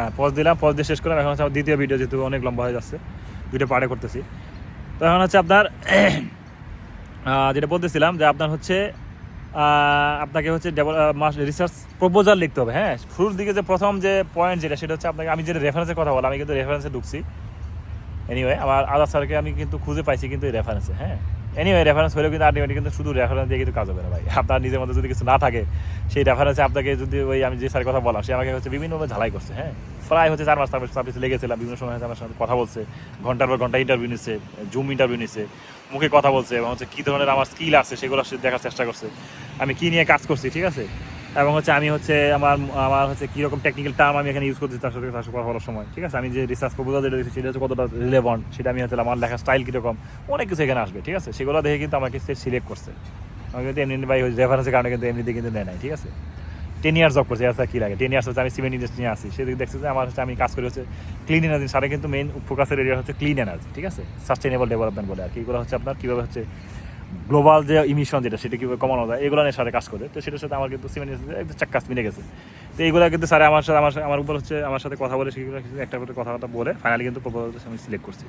হ্যাঁ পজ দিলাম পজ দিয়ে শেষ করলাম। এখন হচ্ছে দ্বিতীয় ভিডিও যেহেতু অনেক লম্বা হয়ে যাচ্ছে, দুইটা পার্টে করতেছি। তো এখন হচ্ছে আপনার যেটা বলতেছিলাম যে আপনার হচ্ছে আপনাকে হচ্ছে রিসার্চ প্রপোজাল লিখতে হবে। হ্যাঁ শুরুর দিকে যে প্রথম যে পয়েন্ট যেটা, সেটা হচ্ছে আপনাকে, আমি যেটা রেফারেন্সের কথা বললাম, আমি কিন্তু রেফারেন্সে ঢুকছি। এনিওয়ে আমার আদার স্যারকে আমি কিন্তু খুঁজে পাইছি কিন্তু এই রেফারেন্সে হ্যাঁ। এনিওয়ে রেফারেন্স হলেও কিন্তু আলটিমেটলি কিন্তু শুধু রেফারেন্স দিয়ে কিন্তু কাজ হবে না ভাই। আপনার নিজের মধ্যে যদি কিছু না থাকে, সেই রেফারেন্সে আপনাকে যদি ওই আমি যে স্যার কথা বললাম, সে আমাকে হচ্ছে বিভিন্নভাবে ঝালাই করছে হ্যাঁ? প্রায় হচ্ছে চার মাস তারপর সার্ভিস লেগেছিলাম, বিভিন্ন সময় আমার সাথে কথা বলছে, ঘণ্টার পর ঘণ্টা ইন্টারভিউ নিচ্ছে জুম ইন্টারভিউ নিচ্ছে মুখে কথা বলছে, এবং হচ্ছে কী ধরনের আমার স্কিল আছে সেগুলো দেখার চেষ্টা করছে। আমি কী নিয়ে কাজ করছি, ঠিক আছে? এবং হচ্ছে আমি হচ্ছে আমার আমার হচ্ছে কীরকম টেকনিক্যাল টার্ম আমি এখানে ইউজ করছি তার সাথে তার সাথে বলার সময়, ঠিক আছে? আমি যে রিসার্চ প্রপোজাল যেটা দিচ্ছি সেটা হচ্ছে কতটা রিলেভেন্ট সেটা আমি হচ্ছে আমার লেখার স্টাইল কীরকম, অনেক কিছু এখানে আসবে, ঠিক আছে? সেগুলো দেখে কিন্তু আমাকে সে সিলেক্ট করছে। আমি কিন্তু এমনি ভাই ওই রেফারেন্সের কারণে কিন্তু এমনিতে কিন্তু নেয় নাই, ঠিক আছে? টেন ইয়ার্স জব করছে আচ্ছা কী লাগে? টেন ইয়ার্স হচ্ছে আমি সিমেন্ট ইন্ডাস্ট্রি নিয়ে আসি। সেদিকে দেখছি যে আমার হচ্ছে আমি কাজ করি হচ্ছে ক্লিন এনার্জি সারা কিন্তু মেইন ফোকাসের এরিয়া হচ্ছে ক্লিন এনার্জি ঠিক আছে? সাস্টেনেবল ডেভেলপমেন্ট বলে আর কি। এগুলো হচ্ছে আপনার কীভাবে হচ্ছে গ্লোবাল যে ইমিশন যেটা, সেটা কীভাবে কমানো যায়, এগুলো নিয়ে সাথে কাজ করে। তো সেটার সাথে আমার কিন্তু সিমেন্ট একদম চাক্কাস মিলে গেছে। তো এইগুলো কিন্তু স্যার আমার সাথে, আমার আমার উপর হচ্ছে, আমার সাথে কথা বলে সেগুলো একটা করে কথাবার্তা বলে ফাইনালি কিন্তু প্রপোজাল আমি সিলেক্ট করছি।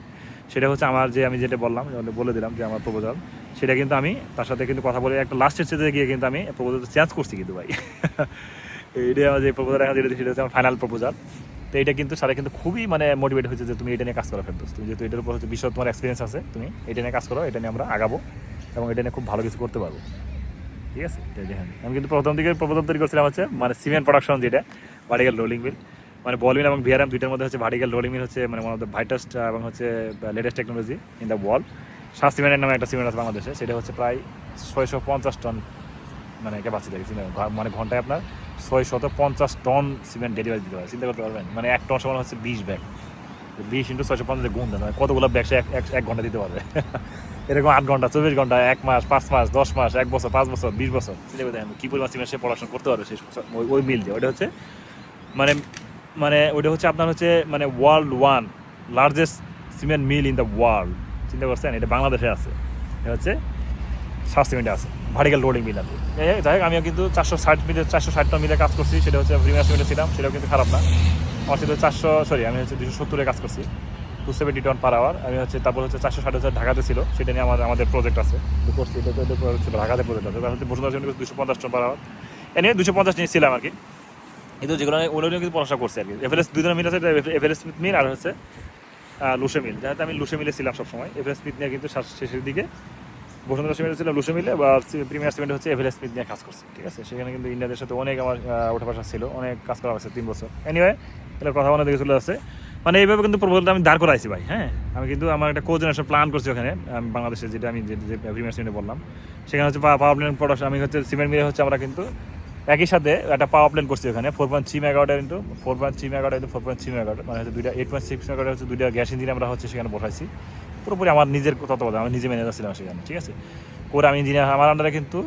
সেটা হচ্ছে আমার যে, আমি যেটা বললাম বলে দিলাম যে আমার প্রপোজাল সেটা কিন্তু আমি তার সাথে কিন্তু কথা বলে, একটা লাস্টের স্টেজে গিয়ে কিন্তু আমি প্রপোজাল চেঞ্জ করছি কিন্তু ভাই। এইটাই আমার যে প্রপোজাল এখন যেটা সেটা হচ্ছে আমার ফাইনাল প্রপোজাল তো এটা কিন্তু স্যারে কিন্তু খুবই মানে মোটিভেট হয়েছে যে তুমি এটা নিয়ে কাজ করো ফেরদোস। তুমি যেহেতু এটার উপর হচ্ছে বিশদ তোমার এক্সপিরিয়েন্স আছে, তুমি এটা নিয়ে কাজ করো, এটা নিয়ে আমরা আগাবো। এবং এটা নিয়ে খুব ভালো কিছু করতে পারব। ঠিক আছে? দেখেন। আমি কিন্তু প্রথম দিকে প্রপোজাল তৈরি করছিলাম হচ্ছে মানে সিমেন্ট প্রোডাকশন যেটা ভার্টিক্যাল রোলিং মিল মানে বলমিন এবং বিআরএম দুইটার মধ্যে হচ্ছে ভার্টিক্যাল রোলিং মিল হচ্ছে মানে ওয়ান অফ দ্য ভাইটাস্ট এবং হচ্ছে latest technology in the world Shah সিমেন্টের নামে একটা সিমেন্ট আছে বাংলাদেশে, সেটা হচ্ছে প্রায় ছয়শো পঞ্চাশ টন মানে ক্যাপাসিটি মানে ঘন্টায় আপনার ছয় শত পঞ্চাশ টন সিমেন্ট ডেলিভারি দিতে পারে। চিন্তা করতে পারবেন? মানে এক টন সমান হচ্ছে বিশ ব্যাগ। বিশ ইন্টু ছয়শো পঞ্চাশ গুণ দেন মানে কতগুলো ব্যাগ সে এক ঘণ্টা দিতে পারবে? এরকম আট ঘণ্টা, চব্বিশ ঘণ্টা, এক মাস, পাঁচ মাস, দশ মাস, এক বছর, পাঁচ বছর, বিশ বছর। কী পরিমাণ সিমেন্ট সে পড়াশোনা করতে পারবে সেই ওই- মিল দিয়ে। ওটা হচ্ছে মানে মানে ওটা হচ্ছে আপনার হচ্ছে মানে world one largest cement mill in the world চিন্তা করছেন এটা বাংলাদেশে আছে। এটা হচ্ছে সাত সিমেন্টে আছে। Vertical loading mill. এই যাই হোক আমিও কিন্তু চারশো ষাট মিলে চারশো ষাটটা মিলে কাজ করছি। সেটা হচ্ছে প্রিমিয়ার সিমেন্টে ছিলাম। সেটাও কিন্তু খারাপ না। আমার সেটা চারশো সরি আমি হচ্ছে দুশো সত্তরে কাজ করছি। Two seventy ton per hour আমি হচ্ছে, তারপর হচ্ছে চারশো ষাট হাজার ঢাকাতে ছিল। সেটা নিয়ে আমার আমাদের প্রজেক্ট আছে। এটা হচ্ছে ঢাকাতে প্রজেক্ট আছে। তার হচ্ছে বসুন্ধরা সিমেন্ট দুশো পঞ্চাশ টন পার আওয়ার এনে দুশো পঞ্চাশ নিয়েছিলাম আর কি। কিন্তু যেগুলো ওগুলো নিয়ে কিন্তু পড়াশোনা করছি আর কি। এভারেস্ট ধরনের মিল আছে। এভারেস্ট মিল আর হচ্ছে লুসে মিল যাতে আমি লুসে মিলে ছিলাম সবসময়। এভারেস্ট স্মিথ নিয়ে কিন্তু শেষের দিকে বসুন্ধরা সিমেন্ট ছিল লুসে মিলে বা প্রিমিয়ার সিমেন্ট হচ্ছে এভারেস্ট স্মিথ নিয়ে কাজ করছে, ঠিক আছে? সেখানে কিন্তু ইন্ডিয়াদের সাথে অনেক আমার ওঠা ছিল। অনেক কাজ করা হয়েছে তিন বছর। এনিওয়ে এটা কথা বলা দেখে চলে আসছে মানে এইভাবে কিন্তু প্রপোজালটা আমি দাঁড় করাইছি ভাই হ্যাঁ? আমি কিন্তু আমার একটা কোচ কোজেনারেশন প্ল্যান করছি ওখানে, আমি বাংলাদেশে যেটা আমি যে সিমেন্টে বললাম। সেখানে হচ্ছে পাওয়ার প্ল্যান প্রোডাকশন আমি হচ্ছে সিমেন্ট মিলে হচ্ছে আমরা কিন্তু একই সাথে একটা পাওয়ার প্ল্যান করছি ওখানে ফোর পয়েন্ট থ্রি মেগাওয়াটের কিন্তু ফোর পয়েন্ট থ্রি মেগাওয়াট কিন্তু ফোর পয়েন্ট থ্রি মেগাওয়াট মানে হচ্ছে দুইটা এইট পয়েন্ট সিক্স মেগাওয়াট হচ্ছে দুইটা গ্যাস ইঞ্জিন আমরা হচ্ছে সেখানে বসাইছি। পুরোপুরি আমার নিজের তত্ত্বাবধান, আমি নিজে ম্যানেজার ছিলাম সেখানে, ঠিক আছে? করে আমি ইঞ্জিনিয়ার আমার আন্ডারে কিন্তু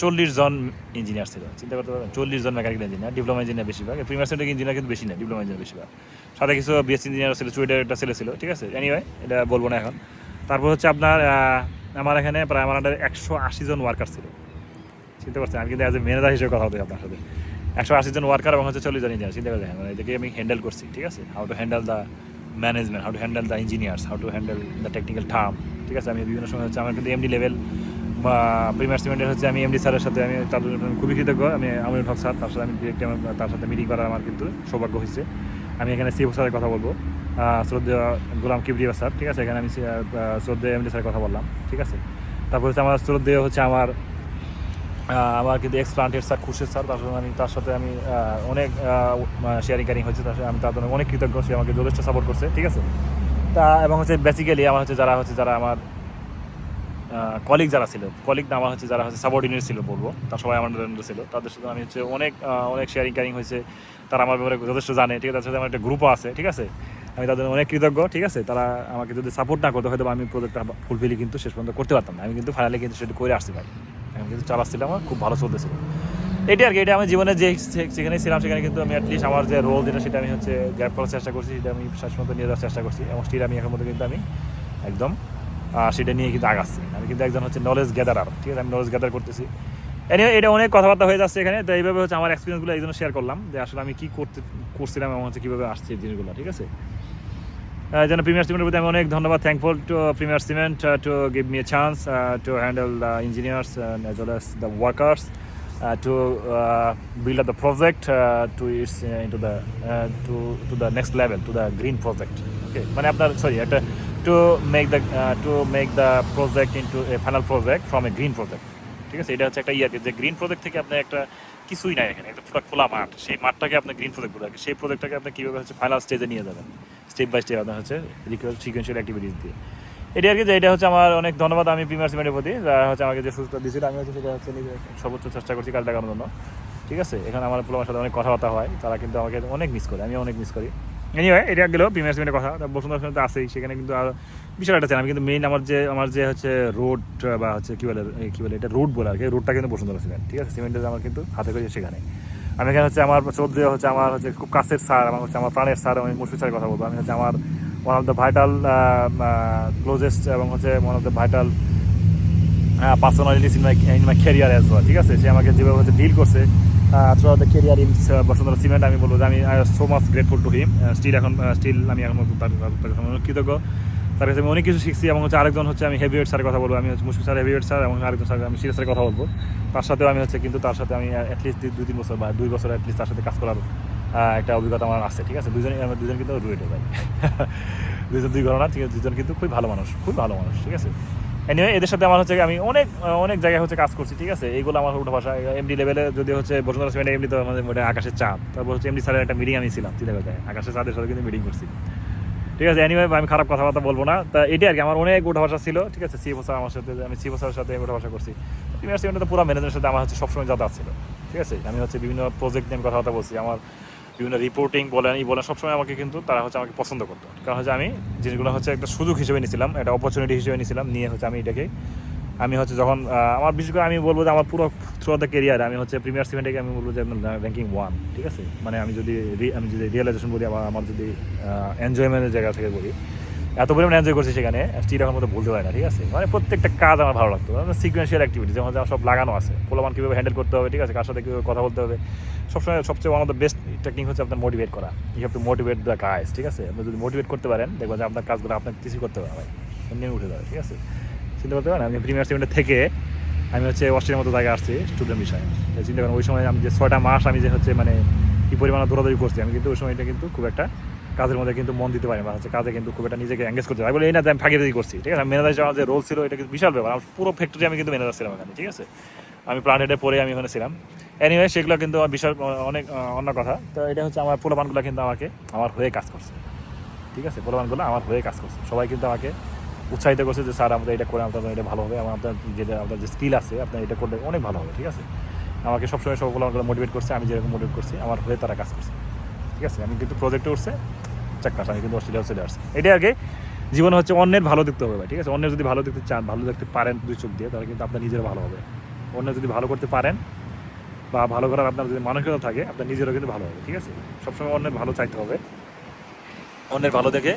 চল্লিশ জন ইঞ্জিনিয়ার ছিল, চিন্তা করতে পারবেন? চল্লিশ জন মেকানিক্যাল ইঞ্জিনিয়ার ডিপ্লোমা ইঞ্জিনিয়ার বেশিরভাগ। প্রিমিয়ার সেন্টার ইঞ্জিনিয়ার কিন্তু বেশি না ডিপ্লোমা ইঞ্জিনিয়ার বেশিরভাগ। সাথে কিছু বিএস ইঞ্জিনিয়ার ছিল চুয়েটের একটা ছেলে, ছিল, ঠিক আছে? এনিওয়ে এটা বলব না এখন। তারপর হচ্ছে আপনার আমার এখানে প্রায় আমার আন্ডারে একশো আশি জন ওয়ার্কার ছিল। চিন্তা করছেন, আমি কিন্তু অ্যাজ এ ম্যানেজার হিসেবে কথা বলতে আপনার সাথে। একশো আশি জন ওয়ার্কার এবং হচ্ছে চল্লিশ জন ইঞ্জিনিয়ার চিন্তা করে মানে এটাকে আমি হ্যান্ডেল করছি, ঠিক আছে? How to handle the management how to handle the engineers how to handle the technical term ঠিক আছে? আমি বিভিন্ন সময় হচ্ছে আমার কিন্তু এমডি লেভেল বা প্রিমিয়ার সিমেন্টের হচ্ছে আমি এমডি স্যারের সাথে আমি তার খুবই কৃতজ্ঞ। আমি আমির হক স্যার, তার সাথে আমি ডিরেক্ট তার সাথে মিটিং করার আমার কিন্তু সৌভাগ্য হয়েছে। আমি এখানে সিএফ স্যারের কথা বলব। শ্রদ্ধা গোলাম কিবরিয়া স্যার, ঠিক আছে? এখানে আমি শ্রদ্ধা এমডি স্যারের কথা বললাম, ঠিক আছে? তারপর হচ্ছে আমার শ্রদ্ধেয় হচ্ছে আমার আমার কিন্তু এক্স প্লান্টের স্যার খুশির স্যার, তার সাথে আমি তার সাথে আমি অনেক শেয়ারিং ক্যারিং হয়েছে। তার সাথে আমি তার জন্য অনেক কৃতজ্ঞ, সে আমাকে যথেষ্ট সাপোর্ট করছে, ঠিক আছে? তা এবং হচ্ছে বেসিক্যালি আমার হচ্ছে যারা হচ্ছে যারা আমার কলিগ যারা ছিল কলিগ না, আমার হচ্ছে যারা হচ্ছে সাবঅর্ডিনেট ছিল বলব, তার সবাই আমার under ছিল। তাদের সাথে আমি হচ্ছে অনেক অনেক শেয়ারিং ক্যারিং হয়েছে। তারা আমার ব্যাপারে যথেষ্ট জানে, ঠিক আছে? তার সাথে আমার একটা গ্রুপও আছে, ঠিক আছে? আমি তাদের অনেক কৃতজ্ঞ, ঠিক আছে? তারা আমাকে যদি সাপোর্ট না করতো হয়তো আমি প্রজেক্টটা ফুলফিলি কিন্তু শেষ পর্যন্ত করতে পারতাম না। আমি কিন্তু ফাইনালি কিন্তু সেটা করে আসছি ভাই আমি কিন্তু চালাচ্ছিলাম আমার খুব ভালো চলতেছিল। এটাই আর কি, এটা আমি জীবনে যে সে- যেখানে ছিলাম, সেখানে কিন্তু আমি অ্যাটলিস্ট আমার যে রোল যেটা, সেটা আমি হচ্ছে গ্যাপ করার চেষ্টা করছি, সেটা আমি শেষ পর্যন্ত নিয়ে যাওয়ার চেষ্টা করছি। এবং স্টিল আমি এখন মধ্যে কিন্তু আমি একদম সেটা নিয়ে কিন্তু আগাচ্ছি। আমি কিন্তু একজন হচ্ছে নলেজ গ্যাদারার ঠিক আছে? আমি নলেজ গ্যাদার করতেছি। এটা অনেক কথাবার্তা হয়ে যাচ্ছে এখানে, তো এইভাবে হচ্ছে আমার এক্সপিরিয়েন্সগুলো এই জন্য শেয়ার করলাম, যে আসলে আমি কী করতে, করছিলাম এবং হচ্ছে কীভাবে আসছে এই জিনিসগুলো, ঠিক আছে? যেন প্রিমিয়ার সিমেন্টের প্রতি আমি অনেক ধন্যবাদ thankful to Premier Cement to give me a chance to handle the engineers as well as the workers to build up the project to it's into the to to the next level to the green project okay মানে আপনার sorry একটা to make the to make the project into a final project from a green project ঠিক আছে? এটা হচ্ছে একটা ইয়ে যে গ্রিন প্রজেক্ট থেকে আপনার একটা কিছুই নাই এখানে, একটা পুরো খোলা মাঠ। সেই মাঠটাকে আপনি গ্রিন প্রজেক্ট বলে সেই প্রজেক্টটাকে আপনি কীভাবে হচ্ছে ফাইনাল স্টেজে নিয়ে যাবেন? স্টেপ বাই স্টেপ আপনার হচ্ছে সিকুয়েন্সিয়াল অ্যাক্টিভিটিস দিয়ে। এটা আর কি যে, এটা হচ্ছে আমার অনেক ধন্যবাদ আমি প্রিমিয়ার সিমেন্টের প্রতি যারা হচ্ছে আমাকে যে সুযোগটা দিয়েছিল আমি হচ্ছে সেটা হচ্ছে নিজে সর্বোচ্চ চেষ্টা করছি কাজ লাগানোর জন্য। ঠিক আছে? এখানে আমার পোলামের সাথে অনেক কথাবার্তা হয়, তারা কিন্তু আমাকে অনেক মিস করে আমি অনেক মিস করি। এনিওয়ে এটা গেলো প্রিমিয়ার সিমেন্টের কথা। তা বসুন্ধরা সিমেন্ট আছেই, সেখানে কিন্তু আর বিশাল একটা চ্যানেল কিন্তু মেইন আমার যে আমার যে হচ্ছে রোড বা হচ্ছে কী বলে কী বলে, এটা রোড বলে আর কি রোডটা কিন্তু বসুন্ধরা সিমেন্ট ঠিক আছে? সিমেন্টের আমার কিন্তু হাতে করে সেখানে। আমি এখানে হচ্ছে আমার চৌধুরী হচ্ছে আমার হচ্ছে খুব কাছের স্যার আমার হচ্ছে আমার প্রাণের স্যার আমি মুশফিক স্যারের কথা বলব। আমি হচ্ছে আমার one of the vital closest এবং হচ্ছে one of the vital personalities in my in my career as ঠিক আছে? সে আমাকে যেভাবে হচ্ছে ডিল করছে through the career in Bashundhara Cement আমি বলব যে আমি so much grateful to him still এখন স্টিল আমি এখন কৃতজ্ঞ তার কাছে আমি অনেক কিছু শিখছি এবং হচ্ছে আরেকজন হচ্ছে আমি হেভিওয়েট স্যারের কথা বলব, আমি হচ্ছে মুশফিক স্যার হেভিওয়েট স্যার এবং আরেকজন স্যার আমি সিরিয়াস স্যারের কথা বলব। তার সাথেও আমি হচ্ছে কিন্তু তার সাথে আমি অ্যাটলিস্ট দুই তিন বছর বা দুই বছর অ্যাটলিস্ট তার সাথে কাজ করার একটা অভিজ্ঞতা আমার আছে, ঠিক আছে? দুজনই আমরা দুজন কিন্তু রুয়েটে যাই দুজন দুই ঘটনা ঠিক আছে? দুজন কিন্তু খুবই ভালো মানুষ খুব ভালো মানুষ, ঠিক আছে? এনিওয়ে এদের সাথে আমার হচ্ছে আমি অনেক অনেক জায়গায় হচ্ছে কাজ করছি, ঠিক আছে? এইগুলো আমার উঠা ভাষা। এমডি লেভেলে যদি হচ্ছে বসুন্ধরা সিমেন্ট এমডি তো আমাদের মোটে আকাশের চাঁদ। তারপর হচ্ছে এমডি স্যারের একটা মিটিং আমি ছিলাম করতে আকাশের চাঁদের সাথে কিন্তু মিটিং করছি। ঠিক আছে এনিওয়ে আমি খারাপ কথাবার্তা বলব না। তা এটাই আর কি, আমার অনেক উঠা ভাষা ছিল, ঠিক আছে? সিএফও স্যার আমার সাথে, আমি সিএফও স্যারের সাথে উঠা ভাষা করছি। সিমেন্টে তো পুরো ম্যানেজারের সাথে আমার হচ্ছে সবসময় যাতায়াত ছিল, ঠিক আছে? আমি হচ্ছে বিভিন্ন প্রজেক্ট নিয়ে আমি কথাবার্তা বলছি। আমার বিভিন্ন রিপোর্টিং বলেন, এই বলেন, সবসময় আমাকে কিন্তু তারা হচ্ছে আমাকে পছন্দ করতো। কারণ হচ্ছে আমি জিনিসগুলো হচ্ছে একটা সুযোগ হিসেবে নিয়েছিলাম একটা অপরচুনিটি হিসেবে নিয়েছিলাম নিয়ে হচ্ছে আমি এটাকে, আমি হচ্ছে যখন আমার বিশেষ করে আমি বলব যে আমার পুরো থ্রু দ্য কেরিয়ার আমি হচ্ছে প্রিমিয়ার সিমেন্টে আমি বলব যে র্যাঙ্কিং ওয়ান ঠিক আছে? মানে আমি যদি আমি যদি রিয়েলাইজেশন বলি আবার আমার যদি এনজয়মেন্টের জায়গা থেকে বলি এত পরিমাণে এনজয় করছি সেখানে এখন মতো বলতে পারি না, ঠিক আছে? মানে প্রত্যেকটা কাজ আমার ভালো লাগতো। সিকুয়েন্সিয়াল অ্যাক্টিভিটি যেমন সব লাগানো আছে পোলামান কীভাবে হ্যান্ডেল করতে হবে, ঠিক আছে? কার সাথে কীভাবে কথা বলতে হবে? সবসময় সবচেয়ে one of the best technique হচ্ছে আপনার মোটিভেট করা। You have to motivate the কাজ ঠিক আছে? আপনি যদি মোটিভেট করতে পারেন, দেখবেন যে আপনার কাজগুলো আপনার কিছু করতে হবে ভাই। এমনি উঠে যাবে, ঠিক আছে? চিন্তা করতে পারেন, আমি প্রিমিয়ার সিমেন্টে থেকে আমি হচ্ছে অস্ট্রেলিয়ার মতো জায়গায় আসছি স্টুডেন্ট বিষয়ে। চিন্তা করেন, ওই সময় আমি যে ছয়টা মাস আমি যে হচ্ছে মানে কী পরিমাণে দৌড়াদৌড়ি করছি, আমি কিন্তু ওই সময়টা কিন্তু খুব একটা কাজের মধ্যে কিন্তু মন দিতে পারি না হচ্ছে কাজে কিন্তু খুব একটা নিজেকে এঙ্গেজ করতে পারি বলে, এই না আমি ফাঁকিবাজি করছি। ঠিক আছে? ম্যানেজার যাওয়ার যে রোল ছিল, এটা কিন্তু বিশাল ব্যাপার। আমার পুরো ফ্যাক্টরি আমি কিন্তু ম্যানেজার ছিলাম এখানে, ঠিক আছে? আমি হেডে পরে আমি ওখানে ছিলাম। এনিওয়ে সেগুলো কিন্তু আমার বিশাল অনেক অন্য কথা। তো এটা হচ্ছে আমার পোলাপানগুলো কিন্তু আমাকে, আমার হয়ে কাজ করছে। ঠিক আছে? পোলাপানগুলো আমার হয়ে কাজ করছে। সবাই কিন্তু আমাকে উৎসাহিত করছে যে, স্যার, আমাদের এটা করে আপনার এটা ভালো হবে। আমার, আপনার যেটা, আপনার যে স্কিল আছে, আপনার এটা করলে অনেক ভালো হবে। ঠিক আছে? আমাকে সবসময় সব পোলাপানগুলো মোটিভেট করছে, আমি যেরকম মোটিভেট করছি, আমার হয়ে তারা কাজ করছে। ঠিক আছে? আমি কিন্তু প্রজেক্টে উঠছে। চাক্কাস আমি কিন্তু অস্ট্রেলিয়া চলে আসছি। এটাই আগে জীবনে হচ্ছে অন্যের ভালো দেখতে হবে ঠিক আছে? অন্যের যদি ভালো দেখতে চান, ভালো দেখতে পারেন দুই চোখ দিয়ে, তাহলে কিন্তু আপনার নিজেরও ভালো হবে। অন্য যদি ভালো করতে পারেন বা ভালো করার আপনার যদি মানসিকতা থাকে, আপনার নিজেরও কিন্তু ভালো হবে, ঠিক আছে? সবসময় অন্যের ভালো চাইতে হবে। অন্যের ভালো দেখে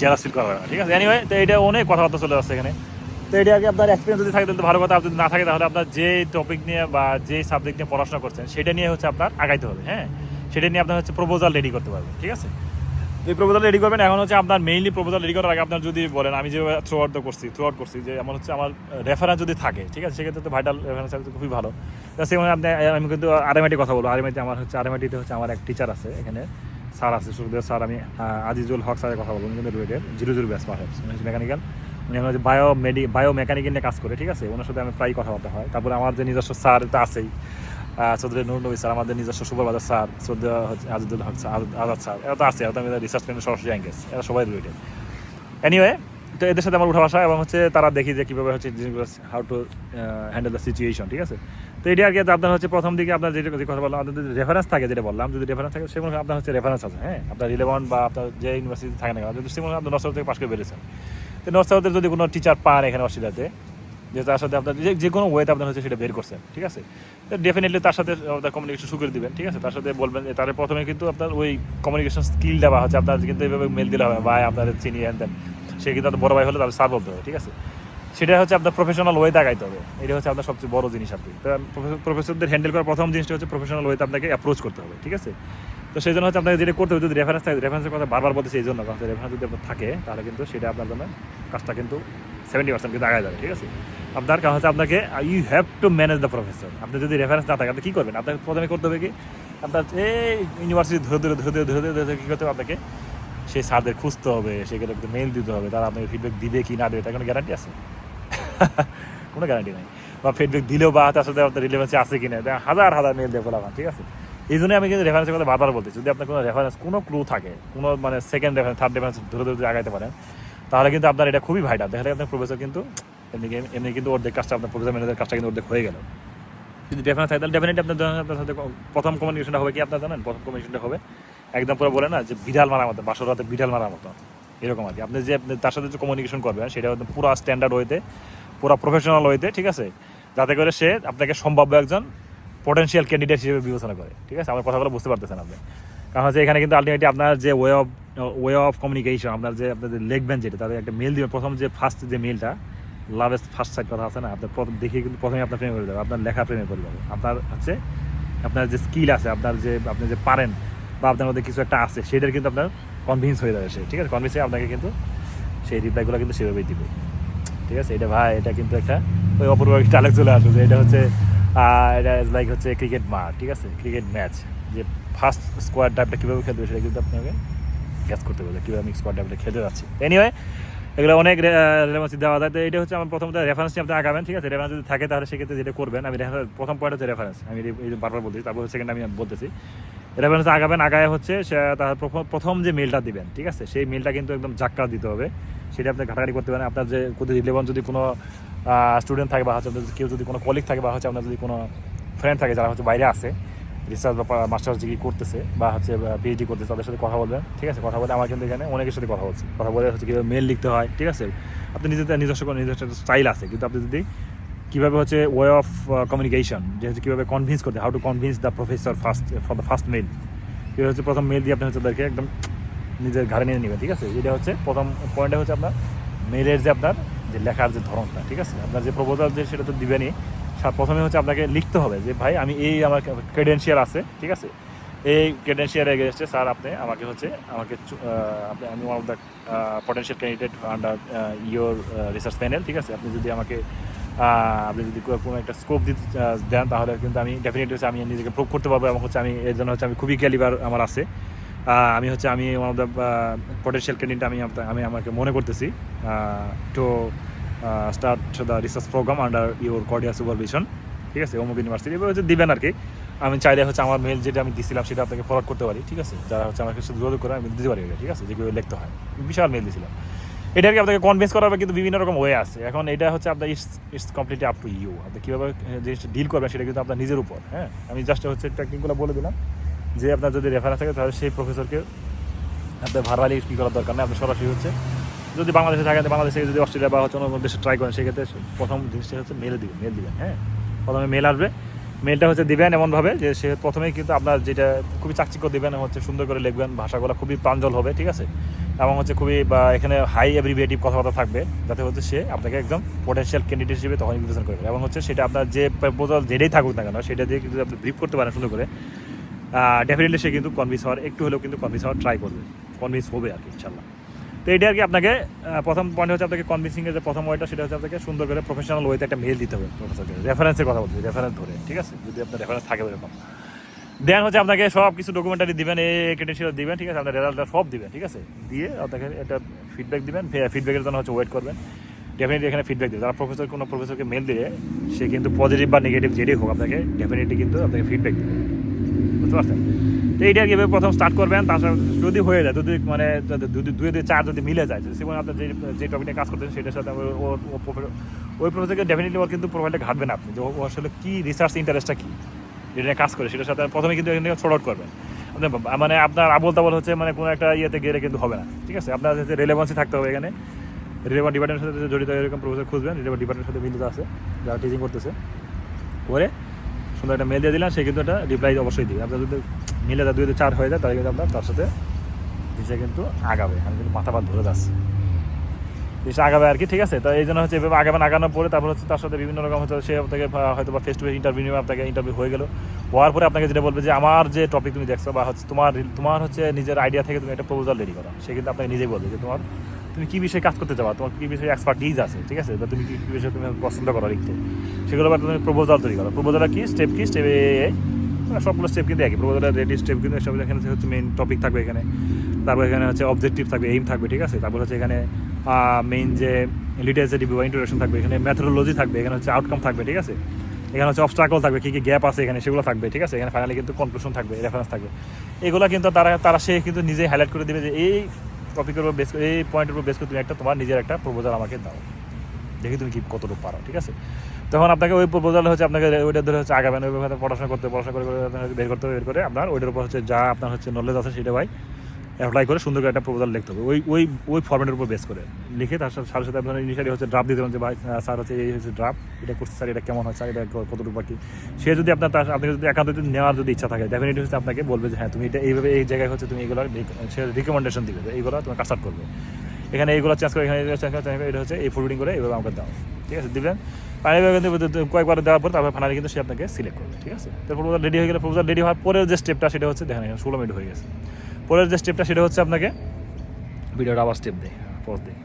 জেলা সিল করা ঠিক আছে? এনিওয়ে তো এটা অনেক কথাবার্তা চলে আসছে এখানে। তো এটা আগে আপনার এক্সপিরিয়েন্স যদি থাকে, তাহলে ভালো কথা যদি না থাকে, তাহলে আপনার যে টপিক নিয়ে বা যে সাবজেক্ট নিয়ে পড়াশোনা করছেন, সেটা নিয়ে হচ্ছে আপনার আগাইতে হবে হ্যাঁ? সেটা নিয়ে আপনার হচ্ছে প্রপোজাল রেডি করতে পারবেন, ঠিক আছে? এই প্রপোজাল রেডি করবেন। এখন হচ্ছে আপনার মেইনলি প্রপোজাল রেডি করার আগে আপনার যদি বলেন, আমি যে থ্রু আউট করছি থ্রু আউট করছি যে এমন হচ্ছে আমার রেফারেন্স যদি থাকে, ঠিক আছে? সেক্ষেত্রে তো ভাইটাল রেফারেন্স তো খুবই ভালো। তো সেখানে আপনি আমি কিন্তু আরএমআইটি কথা বলব। আরএমআইটি আমার হচ্ছে আরএমআইটিতে হচ্ছে আমার এক টিচার আছে, এখানে স্যার আছে, সুখদেব স্যার, আমি আজিজুল হক স্যারের কথা বলব কিন্তু রুয়েটের জিরো জিরো ব্যাস উনি হচ্ছে মেকানিক্যাল উনি আমার বায়ো মেডি বায়ো মেকানিক্যাল নিয়ে কাজ করে, ঠিক আছে? ওনার সাথে আমি প্রায় কথাবার্তা হয়। তারপরে আমার যে নিজস্ব স্যার তো আছেই চৌধুরী নুর নবী স্যার, আমাদের নিজস্ব সুপারবাজার স্যার হচ্ছে আজিদুল হক আজাদ- স্যার, এরা তো আছে, এরা তো আমি রিসার্চ কেন্দ্রের সরাসরি অ্যাঙ্গেজ এরা সবাই রুয়েটের এনিওয়ে তো এদের সাথে আমার উঠা আসা এবং হচ্ছে তারা দেখি যে কীভাবে হচ্ছে জিনিসগুলো how to handle the situation ঠিক আছে? তো এটা আর কি, আপনার হচ্ছে প্রথম দিকে আপনার যেটা যে কথা বললাম আপনার যদি রেফারেন্স থাকে, যেটা বললাম, যদি রেফারেন্স থাকে সেগুলো আপনার হচ্ছে রেফারেন্স আছে হ্যাঁ? আপনার রিলেভেন্ট বা আপনার যে ইউনিভার্সিটি থাকে না যদি সেগুলো আপনার নর্থ থেকে পাশ করে বেরিয়েছেন। তো নর্থ সাউথের যদি কোনো টিচার পান এখানে অস্ট্রেলিয়াতে, যে তার সাথে আপনার যে কোনো ওয়েতে আপনার হচ্ছে সেটা বের করছেন, ঠিক আছে? ডেফিনেটলি তার সাথে আপনার কমিউনিকেশন শুরু করে দিবেন, ঠিক আছে? তার সাথে বলবেন তার প্রথমে কিন্তু আপনার ওই কমিউনিকেশন স্কিল দেওয়া হচ্ছে, আপনার কিন্তু এইভাবে মেল দিলে হবে ভাই, আপনার চিনি হ্যান দেন। সে কিন্তু আপনার বড় ভাই হলে তাহলে স্যার বলতে হবে ঠিক আছে? সেটা হচ্ছে আপনার প্রফেশনাল ওয়েতে আগাইতে হবে। এটা হচ্ছে আপনার সবচেয়ে বড় জিনিস আপনি প্রফেসরদের হ্যান্ডেল করার প্রথম জিনিসটা হচ্ছে প্রফেশনাল ওয়েতে আপনাকে অ্যাপ্রোচ করতে হবে, ঠিক আছে? তো সেই জন্য হচ্ছে আপনাকে যেটা করতে হবে, যদি রেফারেন্স থাকে রেফারেন্সের কথা বারবার বলতেছে এই জন্য, কারণ রেফারেন্স যদি আপনার থাকে, তাহলে কিন্তু সেটা আপনার জন্য কাজটা কিন্তু সেভেন্টি পার্সেন্ট কিন্তু আগায় যাবে, ঠিক আছে? আপনার কারণ হচ্ছে আপনাকে you have to manage the professor আপনি যদি রেফারেন্স না থাকে আপনি কী করবেন? আপনাকে প্রথমে করতে হবে কি, আপনার এই ইউনিভার্সিটি ধরে ধরে ধরে ধরে ধরে ধরে, কী করতে হবে আপনাকে? সেই স্যারদের খুঁজতে হবে সেগুলো মেল দিতে হবে, তারা আপনাকে ফিডব্যাক দিবে কি না দেবে, তার কোনো গ্যারান্টি আছে? কোনো গ্যারান্টি নাই। বা ফিডব্যাক দিলেও বা তার সাথে আপনার রিলেভেন্সি আছে কিনা দেখা হাজার হাজার মেল দেবো আমার ঠিক আছে? এই জন্যই আমি কিন্তু রেফারেন্সের কথা বারবার বলতেছি, যদি আপনার কোনো রেফারেন্স কোনো ক্লু থাকে, কোনো মানে সেকেন্ড রেফারেন্স থার্ড রেফারেন্স ধরে ধরে আগাইতে পারেন, তাহলে কিন্তু আপনার এটা খুবই ভাইটাল দেখা যায় আপনার প্রফেসর কিন্তু এমনি এমনি কিন্তু অর্ধেক কাজটা আপনার প্রফেসর ম্যানেজার কাজটা কিন্তু অর্ধেক হয়ে গেল। যদি রেফারেন্স থাকে তাহলে ডেফিনেটলি আপনার আপনার সাথে প্রথম কমিউনিকেশনটা হবে কি আপনার জানেন? প্রথম কমিউনিকেশনটা হবে একদম পুরো বলে না যে বিড়াল মারা মতো, বাসর রাতে বিড়াল মারা মতো। এরকম আর কি। আপনি যে তার সাথে যে কমিউনিকেশন করবেন, সেটা পুরো স্ট্যান্ডার্ড ওয়েতে পুরো প্রফেশনাল ওয়েতে ঠিক আছে? যাতে করে সে আপনাকে সম্ভাব্য একজন পটেন্সিয়াল ক্যান্ডিডেট হিসেবে বিবেচনা করে, ঠিক আছে? আমার কথাগুলো বুঝতে পারতেছেন আপনি। কারণ হচ্ছে এখানে কিন্তু আলটিমেটলি আপনার যে way of way of communication আপনার যে আপনাদের লিখবেন যেটা, তাদের একটা মেল দিবেন প্রথম যে ফার্স্ট যে মেলটা লাভের ফার্স্ট সাইড কথা আছে না? আপনার প্রথম দেখে কিন্তু প্রথমে আপনার প্রেমে পড়ে যাবে, আপনার লেখা প্রেমে করে দেবে আপনার হচ্ছে, আপনার যে স্কিল আছে, আপনার যে, আপনি যে পারেন বা আপনার মধ্যে কিছু একটা আছে, সেটার কিন্তু আপনার কনভিন্স হয়ে যাবে সে, ঠিক আছে? কনভিন্স হয়ে আপনাকে কিন্তু সেই রিপ্লাইগুলো কিন্তু সেভাবেই দিবে। ঠিক আছে? এটা ভাই, এটা কিন্তু একটা ওই অপূর্ব একটা আলেক চলে আসবে যে এটা হচ্ছে এটা লাইক হচ্ছে ক্রিকেট মাঠ, ঠিক আছে? ক্রিকেট ম্যাচ যে ফার্স্ট স্কোয়াড টাইপটা কীভাবে খেলতে হবে সেটা কিন্তু আপনাকে গ্যাস করতে হবে কীভাবে আমি স্কোয়াড টাইপটা খেলতে যাচ্ছি। এনিওয়ে এগুলো অনেক রেফারেন্স দেওয়া যায়। তো এটা হচ্ছে আমার প্রথমত রেফারেন্সটি আপনি আগাবেন, ঠিক আছে? রেফারেন্স যদি থাকে তাহলে সেক্ষেত্রে যেটা করবেন, আমি প্রথম পয়েন্ট হচ্ছে রেফারেন্স আমি বারবার বলতেছি, তারপর সেকেন্ড আমি বলতেছি। রেফারেন্স আগাবেন, আগায় হচ্ছে তার প্রথম- প্রথম যে মেলটা দিবেন, ঠিক আছে? সেই মেলটা কিন্তু একদম জাক্কা দিতে হবে। সেটা আপনি ঘাটাঘাটি করতে পারেন। আপনার যে কোথাও রিলেভেন্ট যদি কোনো স্টুডেন্ট থাকে বা হচ্ছে কেউ যদি কোনো কলিগ থাকে বা হচ্ছে আপনার যদি কোনো ফ্রেন্ড থাকে যারা হচ্ছে বাইরে আছে রিসার্চ বা মাস্টার্স ডিগ্রি করতেছে বা হচ্ছে পিএইচডি করতেছে, তাদের সাথে কথা বলবেন, ঠিক আছে? কথা বলে আমার কিন্তু এখানে অনেকের সাথে কথা বলছি। কথা বলে হচ্ছে কীভাবে মেল লিখতে হয়, ঠিক আছে? আপনি নিজেদের নিজস্ব নিজস্ব স্টাইল আছে, কিন্তু আপনি যদি কীভাবে হচ্ছে ওয়ে অফ কমিউনিকেশন যে হচ্ছে কীভাবে কনভিন্স করতে how to convince the professor first for the first mail কীভাবে হচ্ছে প্রথম মেল দিয়ে আপনি হচ্ছে তাদেরকে একদম নিজের ঘাড়ে নিয়ে নেবেন, ঠিক আছে? এটা হচ্ছে প্রথম পয়েন্টটা হচ্ছে আপনার মেলের যে আপনার যে লেখার যে ধরনটা, ঠিক আছে? আপনার যে প্রপোজাল যে সেটা তো দিবেনই প্রথমে হচ্ছে আপনাকে লিখতে হবে যে, ভাই, আমি এই আমার ক্রেডেন্সিয়াল আছে, ঠিক আছে? এই ক্রেডেন্সিয়াল এগেনস্টে স্যার আপনি আমাকে হচ্ছে, আমাকে আপনি, আমি one of the potential candidate under your research panel ঠিক আছে? আপনি যদি আমাকে আপনি যদি কোনো একটা স্কোপ দিতে দেন, তাহলে কিন্তু আমি ডেফিনেটলি হচ্ছে আমি নিজেকে প্রুভ করতে পারব এবং হচ্ছে আমি এর জন্য হচ্ছে আমি খুবই ক্যালিবার আমার আছে। আমি হচ্ছে, আমি one of the potential candidate আমি আমি আমাকে মনে করতেছি। To start the research programme under your cordial supervision ঠিক আছে? অমুক ইউনিভার্সিটি এবার হচ্ছে দিবেন আর কি আমি চাইলে হচ্ছে আমার মেল যেটা আমি দিছিলাম, সেটা আপনাকে ফরওয়ার্ড করতে পারি, ঠিক আছে? যারা হচ্ছে আমাকে যোগাযোগ করে আমি দিতে পারি ঠিক আছে? যেগুলো লিখতে হয়। বিশাল মেল দিয়েছিলাম এটা আর কি আপনাকে কনভিন্স করার কিন্তু বিভিন্ন রকম ওয়ে আছে। এখন এটা হচ্ছে আপনার it's it's completely up to you আপনি কীভাবে জিনিসটা ডিল করবেন, সেটা কিন্তু আপনার নিজের উপর হ্যাঁ? আমি জাস্ট হচ্ছে টেকনিকগুলো বলে দিলাম, যে আপনার যদি রেফারেন্স থাকে, তাহলে সেই প্রফেসরকে আপনার ভারবালি কী করার দরকার নেই, আপনি সরাসরি হচ্ছে যদি বাংলাদেশে থাকেন, বাংলাদেশে যদি অস্ট্রেলিয়া বা হচ্ছে অন্য দেশে ট্রাই করেন, সেক্ষেত্রে প্রথম জিনিসটা হচ্ছে মেলে দিবেন মেল দিবেন হ্যাঁ? প্রথমে মেল আসবে। মেলটা হচ্ছে দিবেন এমনভাবে যে সে প্রথমেই কিন্তু আপনার যেটা খুবই চাকচিক্য দিবেন হচ্ছে সুন্দর করে লিখবেন, ভাষাগুলো খুবই প্রাঞ্জল হবে, ঠিক আছে? এবং হচ্ছে খুবই, বা এখানে হাই অ্যাব্রিভিয়েটিভ কথাবার্তা থাকবে, যাতে হচ্ছে সে আপনাকে একদম পোটেন্সিয়াল ক্যান্ডিডেট হিসেবে তখন বিবেচনা করবে। এবং হচ্ছে সেটা আপনার যে প্রপোজাল যেটাই থাকুক না কেন, সেটা দিয়ে কিন্তু আপনি ব্রিফ করতে পারেন সুন্দর করে। ডেফিনেটলি সে কিন্তু কনভিন্স হওয়ার, একটু হলেও কিন্তু কনভিন্স হওয়ার ট্রাই করবে। কনভিন্স হবে আর কি ইনশাল্লাহ তো এটা আর কি আপনাকে প্রথম পয়েন্ট হচ্ছে আপনাকে কনভিন্সিংয়ের যে প্রথম ওয়েটা সেটা হচ্ছে আপনাকে সুন্দর করে প্রফেশনাল ওয়েতে একটা মেল দিতে হবে প্রফেসরকে রেফারেন্সের কথা বলছি রেফারেন্স ধরে, ঠিক আছে? যদি আপনার রেফারেন্স থাকে এরকম দেন হচ্ছে আপনাকে সব কিছু ডকুমেন্টারি দিবেন এ ক্রেডেন্সিয়াল দিবেন, ঠিক আছে? আপনার রেজাল্টটা সব দিবেন, ঠিক আছে? দিয়ে আপনাকে একটা ফিডব্যাক দিবেন ফিডব্যাকের জন্য হচ্ছে ওয়েট করবেন। ডেফিনেটলি এখানে ফিডব্যাক দেবে যারা প্রফেসর কোনো প্রফেসরকে মেল দিয়ে সে কিন্তু পজিটিভ বা নেগেটিভ যেটাই হোক আপনাকে ডেফিনেটলি কিন্তু আপনাকে ফিডব্যাক দেবে। বুঝতে পারছেন? তো এইটা কীভাবে প্রথম স্টার্ট করবেন? তাছাড়া যদি হয়ে যায়, যদি মানে দুই দুই চার যদি মিলে যায়, যদি সেখানে আপনার যে যে টপিক নিয়ে কাজ করতেছেন, সেটার সাথে ওই প্রফেসরকে ডেফিনেটলি ওর কিন্তু প্রোফাইলটা ঘাটবেন আপনি। যে ও আসলে কী রিসার্চ ইন্টারেস্টটা কী? যেটা নিয়ে কাজ করে, সেটার সাথে প্রথমে কিন্তু এখান থেকে শর্ট আউট করবেন। মানে আপনার আবল তাবল হচ্ছে মানে কোনো একটা ইয়েতে গেলে কিন্তু হবে না, ঠিক আছে? আপনার হচ্ছে রেলেভেন্সি থাকতে হবে এখানে রিলেভেন্ট ডিপার্টমেন্টের সাথে জড়িত এরকম প্রফেসর খুঁজবেন রিলেভেন্ট ডিপার্টমেন্টের সাথে মিলিত আছে, যারা টিচিং করতেছে। করে সুন্দর একটা মেল দিয়ে দিলাম সে কিন্তু একটা রিপ্লাই অবশ্যই দিবে। আপনার যদি মিলে যায় দুই চার হয়ে যায়, তাহলে কিন্তু আপনার তার সাথে জিনিসটা কিন্তু আগাবে। আমি কিন্তু মাথা পাত ধরে যাচ্ছি। জিনিসটা আগাবে আর কি, ঠিক আছে? তো এই জন্য হচ্ছে এভাবে আগাবেন আগানোর পরে তারপর হচ্ছে তার সাথে বিভিন্ন রকম হচ্ছে সে আপনাকে হয়তো বা ফেস টু ফেস ইন্টারভিউ আপনাকে ইন্টারভিউ হয়ে গেল। হওয়ার পরে আপনাকে যেটা বলবে যে, আমার যে টপিক তুমি দেখছ বা হচ্ছে তোমার তোমার হচ্ছে নিজের আইডিয়া থেকে তুমি একটা প্রপোজাল রেডি করো। সে কিন্তু আপনাকে নিজেই বলবে যে, তোমার, তুমি কী বিষয়ে কাজ করতে চাও তোমার কী বিষয়ে এক্সপার্টিজ আছে? ঠিক আছে? বা তুমি কী বিষয়ে তুমি পছন্দ করো লিখতে সেগুলো তুমি প্রপোজাল তৈরি করো। প্রপোজালটা কী? স্টেপ কী? স্টেপ সবগুলো স্টেপ কিন্তু একই। প্রপোজালের রেডি স্টেপ কিন্তু সব এখানে হচ্ছে মেইন টপিক থাকবে এখানে। তারপর এখানে হচ্ছে অবজেক্টিভ থাকবে এইম থাকবে, ঠিক আছে? তারপর হচ্ছে এখানে মেইন যে রিভিউ বা ইন্ট্রোডাকশন থাকবে, এখানে ম্যাথোলজি থাকবে, এখানে হচ্ছে আউটকাম থাকবে, ঠিক আছে? এখানে হচ্ছে অবস্ট্রাকল থাকবে, কী কী গ্যাপ আছে এখানে, সেগুলো থাকবে, ঠিক আছে? এখানে ফাইনালি কিন্তু কনক্লুশন থাকবে রেফারেন্স থাকবে। এগুলো কিন্তু তারা তারা সে কিন্তু নিজেই হাইলাইট করে দেবে যে এই টপিকের উপর বেস এই পয়েন্টের উপর বেস করে তুমি একটা, তোমার নিজের একটা প্রপোজাল আমাকে দাও। দেখি তুমি কি কতটুকু পারো, ঠিক আছে? তখন আপনাকে ওই প্রপোজাল হচ্ছে আপনাকে ওইটা ধরে হচ্ছে আগাবেন ওইভাবে পড়াশোনা করতে পড়াশোনা করে হচ্ছে বের করতে হবে, বের করে আপনার ওইটার উপর হচ্ছে যা আপনার হচ্ছে নলেজ আছে সেটা ভাই অ্যাপ্লাই করে সুন্দর করে একটা প্রপোজাল লিখতে হবে। ওই ওই ওই ফর্মেটের উপর বেস করে। লিখে তার সাথে সাথে আপনার ইনিশিয়ালি হচ্ছে ড্রাফট দিতে যে ভাই স্যার হচ্ছে এই হচ্ছে ড্রাফট এটা করছে স্যার এটা কেমন হয় স্যার এটা কতটুকু বাকি সে যদি আপনার তার আপনি যদি একান্ত যদি নেওয়ার যদি ইচ্ছা থাকে ডেফিনেটলি হচ্ছে আপনাকে বলবে যে হ্যাঁ তুমি এটা এইভাবে এই জায়গায় হচ্ছে তুমি এগুলো সে রিকমেন্ডেশন দিবে এইগুলো তোমার কাসাট করবে। এখানে এইগুলো চেঞ্জ করে এখানে চেঞ্জ করে এটা হচ্ছে এই ফরওয়ার্ডিং করে এইভাবে আমাকে দাও। ঠিক আছে দিবেন? ফাইনালি কিন্তু কয়েকবার দেওয়ার পর তারপর ফাইনালি কিন্তু সে আপনাকে সিলেক্ট করবে, ঠিক আছে? তো প্রপোজাল রেডি হয়ে গেলে প্রপোজাল রেডি হওয়ার পরের যে স্টেপটা সেটা হচ্ছে, দেখেন ষোলো মিনিট হয়ে গেছে। পরের যে স্টেপটা সেটা হচ্ছে আপনাকে ভিডিওটা আবার স্টেপ দেয় পজ দেয়।